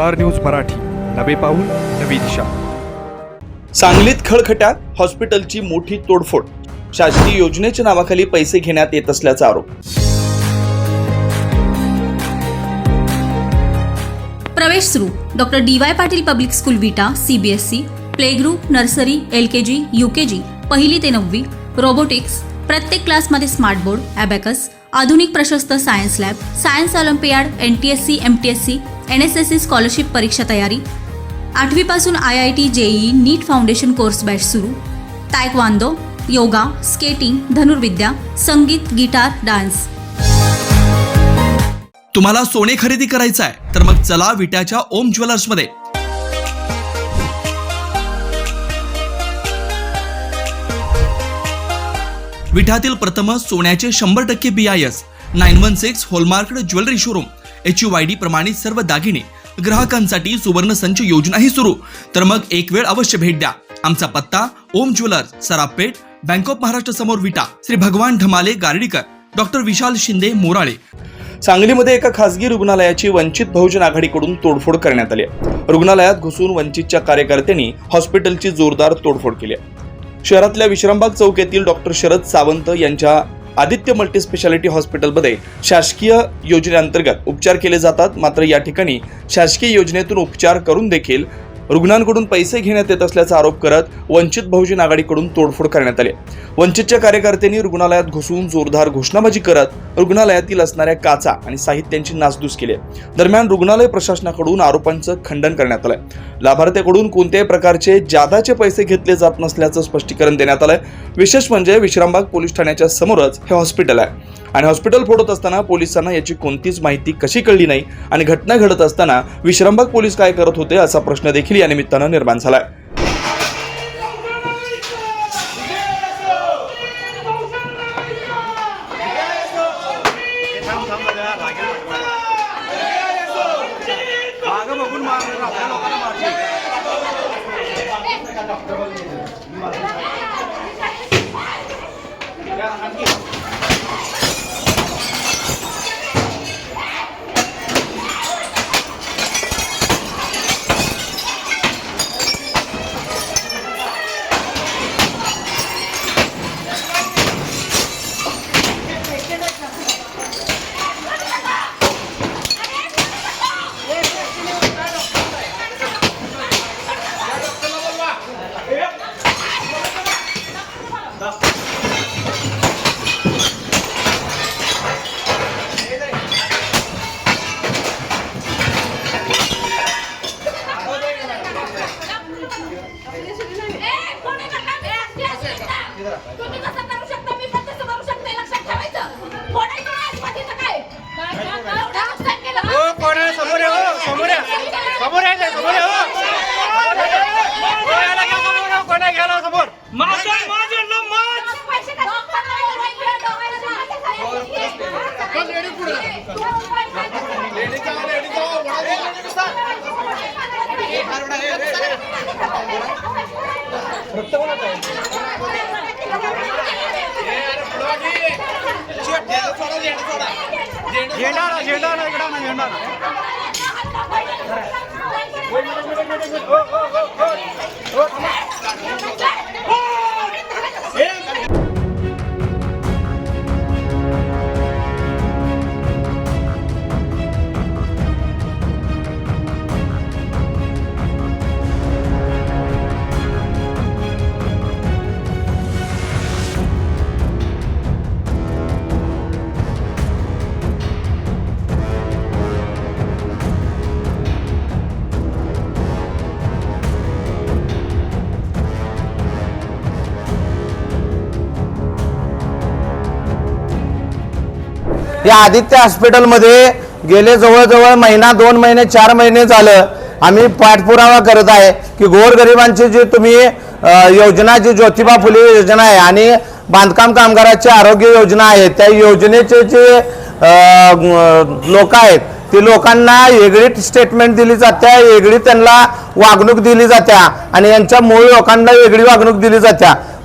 Star news Marathi. नवे पाऊल नवी दिशा. सांगलीत खळखट्यात हॉस्पिटलची मोठी तोडफोड. शासकीय योजनेच्या नावाखाली पैसे घेण्यात येत असल्याचा आरोप. प्रवेश सुरू. Doctor D Y Patil public school Vita CBSE play group nursery L K G U K G पहिली ते नववी रोबोटिक्स प्रत्येक क्लासमध्ये स्मार्ट बोर्ड अबॅकस आधुनिक प्रशस्त science lab science olympiad N T S C M T S C N S S C scholarship परीक्षा तयारी. आठवीपासून I I T JEE NEET foundation course batch सुरू. तायकवांदो योगा स्केटिंग धनुर्विद्या संगीत guitar dance. तुम्हाला सोने खरेदी करायचं आहे तर मग चला विट्याच्या ओम ज्वेलर्समध्ये. विठातील प्रथम सोन्याचे शंभर टक्के B I S nine one six hallmark jewellery showroom. H U Y D प्रमाणित सर्व दागिने ग्राहकांसाठी सुवर्ण संच योजनाही सुरू तर मग एक वेळ अवश्य भेट द्या आमचा पत्ता Om jewellers Sarapeth bank of Maharashtra समोर विटा श्री भगवान ढमाले गार्डीकर डॉक्टर विशाल शिंदे मोराळे सांगलीमध्ये एका खासगी रुग्णालयाची वंचित बहुजन आघाडीकडून तोडफोड करण्यात आली आहे. रुग्णालयात घुसून वंचितच्या कार्यकर्त्यांनी हॉस्पिटलची जोरदार तोडफोड केली आहे. शहरातल्या विश्रामबाग चौक येथील डॉक्टर शरद सावंत यांच्या आदित्य मल्टीस्पेशालिटी हॉस्पिटलमध्ये शासकीय योजनेअंतर्गत उपचार केले जातात. मात्र या ठिकाणी शासकीय योजनेतून उपचार करून देखील रुग्णांकडून पैसे घेण्यात येत असल्याचा आरोप करत वंचित बहुजन आघाडीकडून तोडफोड करण्यात आली. वंचितच्या कार्यकर्त्यांनी रुग्णालयात घुसून जोरदार घोषणाबाजी करत रुग्णालयातील असणाऱ्या काचा आणि साहित्यांची नासधूस केली आहे. दरम्यान रुग्णालय प्रशासनाकडून आरोपांचं खंडन करण्यात आलंय. लाभार्थ्याकडून कोणत्याही प्रकारचे जादाचे पैसे घेतले जात नसल्याचं स्पष्टीकरण देण्यात आलंय. विशेष म्हणजे विश्रामबाग पोलीस ठाण्याच्या समोरच हे हॉस्पिटल आहे. आणि हॉस्पिटल फोडत असताना पोलिसांना याची कोणतीच माहिती कशी कळली नाही आणि घटना घडत असताना विश्रामबाग पोलीस काय करत होते असा प्रश्न देखील या निमित्तानं निर्माण झाला आहे माझं माझं ना माझ पैसे का झेंडा ना झेंडा ना इकडं ना झेंडा ना या आदित्य हॉस्पिटलमध्ये गेले जवळजवळ महिना दोन महिने चार महिने झालं. आम्ही पाठपुरावा करत आहे की गोरगरिबांची जी तुम्ही योजना जी ज्योतिबा फुले योजना आहे आणि बांधकाम कामगाराची आरोग्य योजना आहे त्या योजनेचे जे लोक आहेत ती लोकांना वेगळी स्टेटमेंट दिली जात्या वेगळी त्यांना वागणूक दिली जात्या आणि यांच्या मूळ लोकांना वेगळी वागणूक दिली जात्या.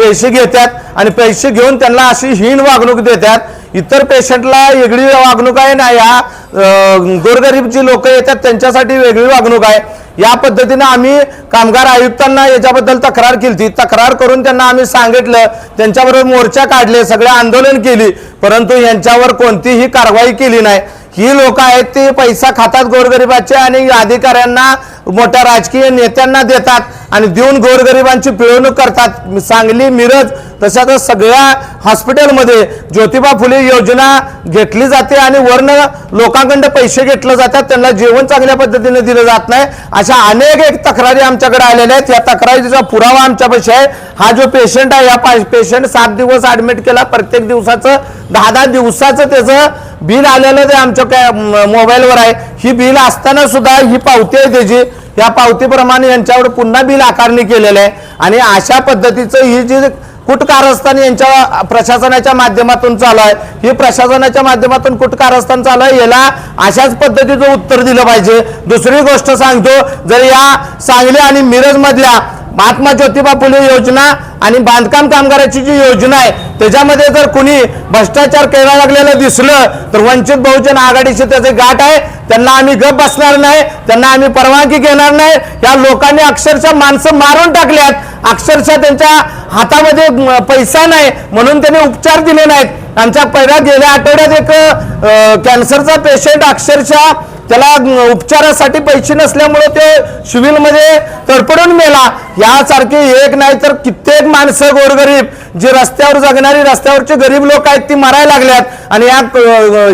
पैसे घेतात आणि पैसे घेऊन त्यांना अशी हीन वागणूक देतात इतर पेशंटला वेगळी वागणूक आहे ना या गोरगरीब जी लोक येतात त्यांच्यासाठी वेगळी वागणूक आहे. या पद्धतीनं आम्ही कामगार आयुक्तांना याच्याबद्दल तक्रार केली तक्रार करून त्यांना आम्ही सांगितलं त्यांच्याबरोबर मोर्चा काढले सगळे आंदोलन केली परंतु यांच्यावर कोणतीही कारवाई केली नाही. ही लोक आहेत ते पैसा खातात गोरगरिबाचे आणि अधिकाऱ्यांना मोठ्या राजकीय नेत्यांना देतात आणि देऊन गोरगरिबांची पिळवणूक करतात. सांगली मिरज तशाच सगळ्या हॉस्पिटलमध्ये ज्योतिबा फुले योजना घेतली जाते आणि वर्ण लोकांकडे पैसे घेतले जातात. त्यांना जेवण चांगल्या पद्धतीने दिलं जात नाही. अशा अनेक एक तक्रारी आमच्याकडे आलेल्या आहेत. या तक्रारीचा पुरावा आमच्यापाशी आहे. हा जो पेशंट आहे या पेशंट सात दिवस ऍडमिट केला. प्रत्येक दिवसाचं दहा दहा दिवसाचं त्याचं बिल आलेलं जे आमच्या काय म- मोबाईलवर आहे ही बिल असताना सुद्धा ही पावती आहे त्याची. या पावतीप्रमाणे यांच्यावर पुन्हा बिल आकारणी केलेलं आहे. आणि अशा पद्धतीचं ही जी कुटकारस्थान यांच्या प्रशासनाच्या माध्यमातून चालू आहे ही प्रशासनाच्या माध्यमातून कुटकारस्थान चालू आहे याला अशाच पद्धतीचं उत्तर दिलं पाहिजे. दुसरी गोष्ट सांगतो जर या सांगली आणि मिरज मधल्या महात्मा ज्योतिबा फुले योजना आणि बांधकाम कामगाराची जी योजना आहे त्याच्यामध्ये जर कुणी भ्रष्टाचार करायला लागलेलं दिसलं तर वंचित बहुजन आघाडीचे त्याचे गाठ आहे. त्यांना आम्ही गप बसणार नाही त्यांना आम्ही परवानगी घेणार नाही. या लोकांनी अक्षरशः माणसं मारून टाकल्यात. अक्षरशः त्यांच्या हातामध्ये पैसा नाही म्हणून त्यांनी उपचार दिले नाहीत. आमच्या पहिल्या गेल्या आठवड्यात एक कॅन्सरचा पेशंट अक्षरशः त्याला उपचारासाठी पैसे नसल्यामुळे ते सिव्हिलमध्ये म्हणजे तडपडून मेला. यासारखे एक नाही तर कित्येक माणसं गोरगरीब जे रस्त्यावर जगणारी रस्त्यावरचे गरीब लोक आहेत ती मरायला लागल्यात. आणि या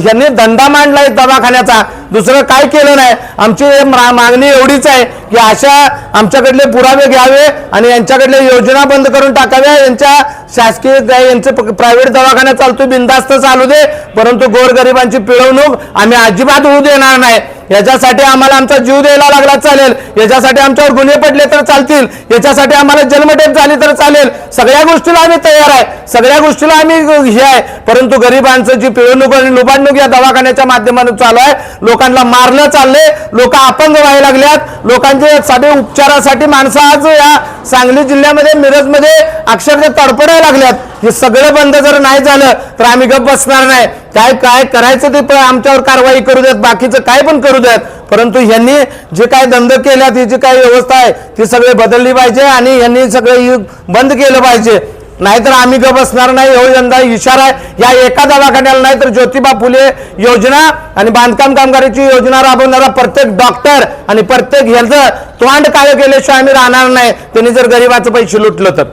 ह्यांनी धंदा मांडलाय दवाखान्याचा. दुसरं काय केलं नाही? आमची मा- मागणी एवढीच आहे की अशा आमच्याकडले पुरावे घ्यावे आणि यांच्याकडले योजना बंद करून टाकाव्या. यांच्या शासकीय यांचे प्रायव्हेट दवाखाना चालतो बिंदास्त चालू दे. परंतु गोरगरिबांची पिळवणूक आम्ही अजिबात होऊ देणार नाही. याच्यासाठी आम्हाला आमचा जीव द्यायला लागला चालेल. याच्यासाठी आमच्यावर गुन्हे पडले तर चालतील. याच्यासाठी आम्हाला जन्मठेप झाली तर चालेल. सगळ्या गोष्टीला आम्ही तयार आहे. सगळ्या गोष्टीला आम्ही हे आहे. परंतु गरिबांचं जी पिळवणूक आणि लुबाडणूक या दवाखान्याच्या माध्यमातून चालू आहे लोकांना मारलं चाललंय लोक अपंग व्हायला लागल्यात. लोकांचे साधे उपचारासाठी माणसं आज या सांगली जिल्ह्यामध्ये मिरजमध्ये अक्षरशः तडफडायला लागल्यात. हे सगळं बंद जर नाही झालं तर आम्ही गप बसणार नाही. काय काय करायचं ते पण आमच्यावर कारवाई करू देत बाकीचं काय पण करू देत. परंतु यांनी जे काय धंद केल्यात ही जी काय व्यवस्था आहे ती सगळी बदलली पाहिजे आणि यांनी सगळं बंद केलं पाहिजे. नाहीतर आम्ही गप बसणार नाही. हो यंदा इशारा आहे. या एका दवाखान्याला नाही तर ज्योतिबा फुले योजना आणि बांधकाम कामगाराची योजना राबवणारा प्रत्येक डॉक्टर आणि प्रत्येक ह्याचं तोंड काय केल्याशिवाय आम्ही राहणार नाही. त्यांनी जर गरिबाचे पैसे लुटलं तर.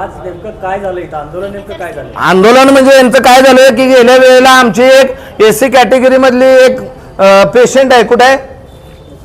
आज नेमकं काय झालं इथं? आंदोलन नेमकं काय झालं? आंदोलन म्हणजे यांचं काय झालं की गेल्या वेळेला आमची एक एस सी कॅटेगरी मधली एक पेशंट आहे. कुठे आहे?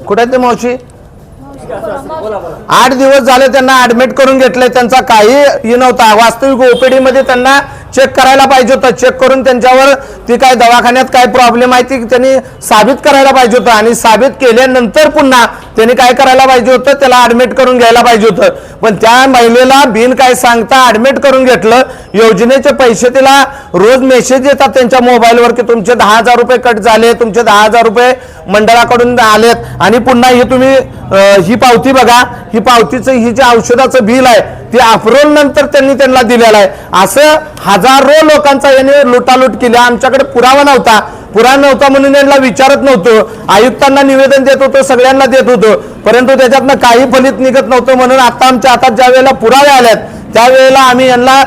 कुठे आहे ते मावशी? बोला बोला. आठ दिवस झाले त्यांना ऍडमिट करून घेतलंय. त्यांचा काही हे नव्हता. वास्तविक ओपीडी मध्ये त्यांना चेक करायला पाहिजे होतं. चेक करून त्यांच्यावर ती काय दवाखान्यात काय प्रॉब्लेम आहे ती त्यांनी साबित करायला पाहिजे होतं. आणि साबित केल्यानंतर पुन्हा त्यांनी काय करायला पाहिजे होतं? त्याला ऍडमिट करून घ्यायला पाहिजे होतं. पण त्या महिलेला बिन काय सांगता ऍडमिट करून घेतलं. योजनेचे पैसे तिला रोज मेसेज येतात त्यांच्या मोबाईलवर की तुमचे दहा हजार रुपये कट झाले तुमचे दहा हजार रुपये मंडळाकडून आलेत. आणि पुन्हा हे तुम्ही ही पावती बघा. ही पावतीचं ही जे औषधाचं बिल आहे ते अप्रोल नंतर त्यांनी त्यांना दिलेला आहे. असं हजारो लोकांचा याने लुटालूट केली. आमच्याकडे पुरावा नव्हता. पुरा नव्हता म्हणून यांना विचारत नव्हतो. आयुक्तांना निवेदन देत होतो सगळ्यांना देत होतो. परंतु त्याच्यातनं काही फलित निघत नव्हतं म्हणून आता आमच्या हातात ज्या वेळेला पुरावे आल्यात त्यावेळेला आम्ही यांना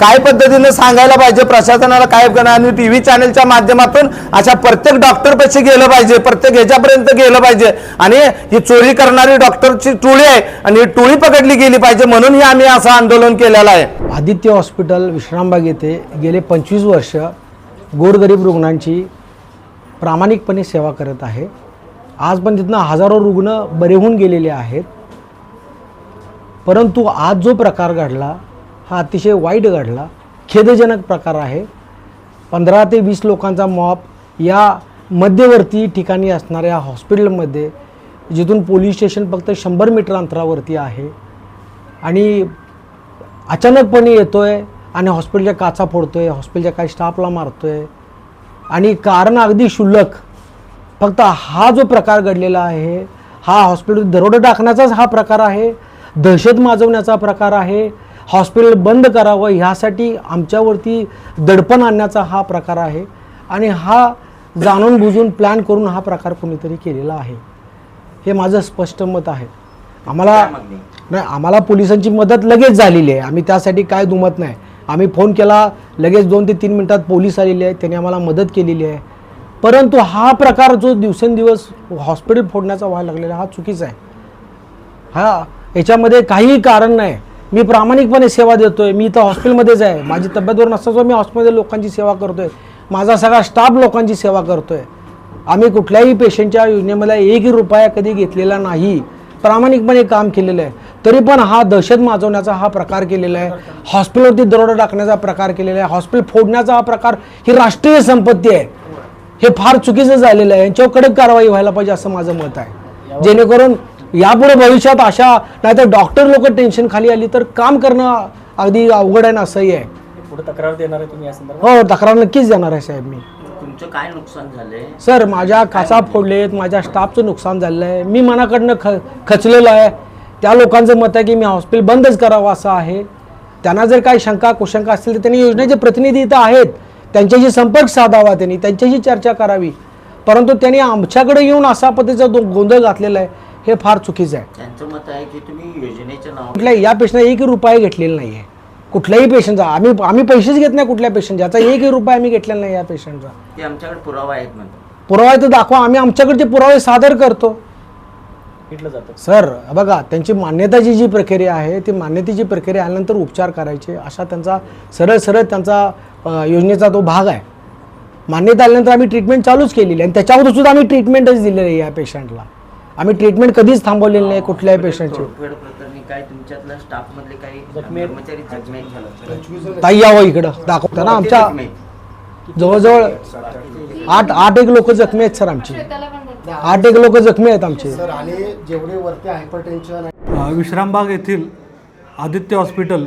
काय पद्धतीनं सांगायला पाहिजे प्रशासनाला काय करणार आणि टीव्ही चॅनलच्या माध्यमातून अशा प्रत्येक डॉक्टर पैसे गेलं पाहिजे प्रत्येक ह्याच्यापर्यंत गेलं पाहिजे. आणि ही चोरी करणारी डॉक्टरची टोळी आहे आणि ही टोळी पकडली गेली पाहिजे म्हणून ही आम्ही असं आंदोलन केलेलं आहे. आदित्य हॉस्पिटल विश्रामबाग येथे गेले पंचवीस वर्ष गोरगरीब रुग्णांची प्रामाणिकपणे सेवा करत आहे. आज पण तिथनं हजारो रुग्ण बरे होऊन गेलेले आहेत. परंतु आज जो प्रकार घडला हा अतिशय वाईट घडला. खेदजनक प्रकार आहे. पंधरा ते वीस लोकांचा मॉप या मध्यवर्ती ठिकाणी असणाऱ्या हॉस्पिटलमध्ये जिथून पोलीस स्टेशन फक्त शंभर मीटर अंतरावरती आहे. आणि अचानकपणे येतो आहे आणि हॉस्पिटलच्या काचा फोडतो आहे हॉस्पिटलच्या काही स्टाफला मारतो आहे आणि कारण अगदी क्षुल्लक. फक्त हा जो प्रकार घडलेला आहे हा हॉस्पिटल दरोडा टाकण्याचाच हा प्रकार आहे दहशत माजवण्याचा प्रकार आहे हॉस्पिटल बंद करावं ह्यासाठी आमच्यावरती दडपण आणण्याचा हा प्रकार आहे. आणि हा जाणून बुजून प्लॅन करून हा प्रकार कोणीतरी केलेला आहे. हे माझं स्पष्ट मत आहे. आम्हाला नाही आम्हाला पोलिसांची मदत लगेच झालेली आहे. आम्ही त्यासाठी काय दुमत नाही. आम्ही फोन केला लगेच दोन ते तीन मिनटात पोलीस आलेले आहेत. त्यांनी आम्हाला मदत केलेली आहे. परंतु हा प्रकार जो दिवसेंदिवस हॉस्पिटल फोडण्याचा व्हायला लागलेला हा चुकीचा आहे. हा याच्यामध्ये काहीही कारण नाही. मी प्रामाणिकपणे सेवा देतोय. मी इथं हॉस्पिटलमध्येच आहे. माझी तब्येतवर नसतो मी हॉस्पिटलमध्ये लोकांची सेवा करतोय. माझा सगळा स्टाफ लोकांची सेवा करतोय. आम्ही कुठल्याही पेशंटच्या योजनेमध्ये एकही रुपया कधी घेतलेला नाही. प्रामाणिकपणे काम केलेलं आहे. तरी पण हा दहशत माजवण्याचा हा प्रकार केलेला आहे. हॉस्पिटलवरती दरोडा टाकण्याचा प्रकार केलेला आहे. हॉस्पिटल फोडण्याचा हा प्रकार ही राष्ट्रीय संपत्ती आहे. हे फार चुकीचं झालेलं आहे. यांच्यावर कडक कारवाई व्हायला पाहिजे असं माझं मत आहे. जेणेकरून यापुढे भविष्यात अशा नाहीतर डॉक्टर लोक टेन्शन खाली आली तर काम करणं अगदी अवघड आहे ना असंही आहे. पुढे तक्रार देणार आहे तुम्ही या संदर्भात? हो तक्रार नक्कीच देणार आहे साहेब मी. तुमचं काय नुकसान झालंय? सर माझ्या काचा फोडलेत माझ्या स्टाफचं नुकसान झालेलं आहे. मी मनाकडनं ख खचलेलो आहे. त्या लोकांचं मत आहे की मी हॉस्पिटल बंदच करावं असं आहे. त्यांना जर काही शंका कुशंका असतील तर त्यांनी योजनेचे प्रतिनिधी इथं आहेत. त्यांच्याशी संपर्क साधावा त्यांनी त्यांच्याशी चर्चा करावी. परंतु त्यांनी आमच्याकडे येऊन असा पद्धतीचा गोंधळ घातलेला आहे. हे फार चुकीचं आहे. त्यांचं मत आहे की तुम्ही योजनेच्या नाव कुठल्या या पेशंटला एकही रुपया घेतलेला नाही आहे कुठल्याही पेशंटचा आम्ही आम्ही पैसेच घेत नाही कुठल्या पेशंटचा याचा एकही रुपया आम्ही घेतलेला नाही या पेशंटचा ते आमच्याकडे पुरावा आहेत म्हणतात. पुरावा तर दाखवा. आम्ही आमच्याकडचे पुरावे सादर करतो. जातं. सर बघा त्यांची मान्यताची जी प्रक्रिया आहे ती मान्यतेची प्रक्रिया आल्यानंतर उपचार करायचे. असा त्यांचा सरळ सरळ त्यांचा अ, योजनेचा तो भाग आहे. मान्यता आल्यानंतर आम्ही ट्रीटमेंट चालूच केलेली आहे. आणि त्याच्यावर सुद्धा आम्ही ट्रीटमेंटच दिलेली आहे या पेशंटला आम्ही ट्रीटमेंट कधीच थांबवलेली नाही कुठल्याही पेशंटची तोडफेड प्रकरणी काय तुमच्यातल्या स्टाफ मधले काही कर्मचारी जखमी झाले ताई यावं इकडं. दाखवता ना आमच्या जवळजवळ आठ आठ एक लोक जखमी आहेत सर आमची. आठ एक लोक जखमी आहेत आमचे. विश्रामबाग येथील आदित्य हॉस्पिटल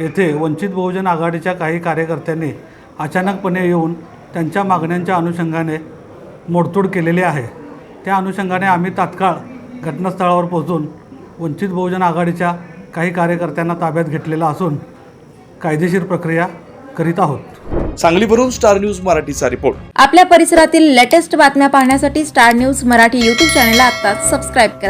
येथे वंचित बहुजन आघाडीच्या काही कार्यकर्त्यांनी अचानकपणे येऊन त्यांच्या मागण्यांच्या अनुषंगाने मोडतोड केलेली आहे. त्या अनुषंगाने आम्ही तात्काळ घटनास्थळावर पोहोचून वंचित बहुजन आघाडीच्या काही कार्यकर्त्यांना ताब्यात घेतलेला असून कायदेशीर प्रक्रिया करीत आहोत. सांगलीवरून स्टार न्यूज मराठीचा रिपोर्ट. आपल्या परिसरातील लेटेस्ट बातम्या पाहण्यासाठी स्टार न्यूज मराठी यूट्यूब चॅनलला आत्ताच सबस्क्राईब करा.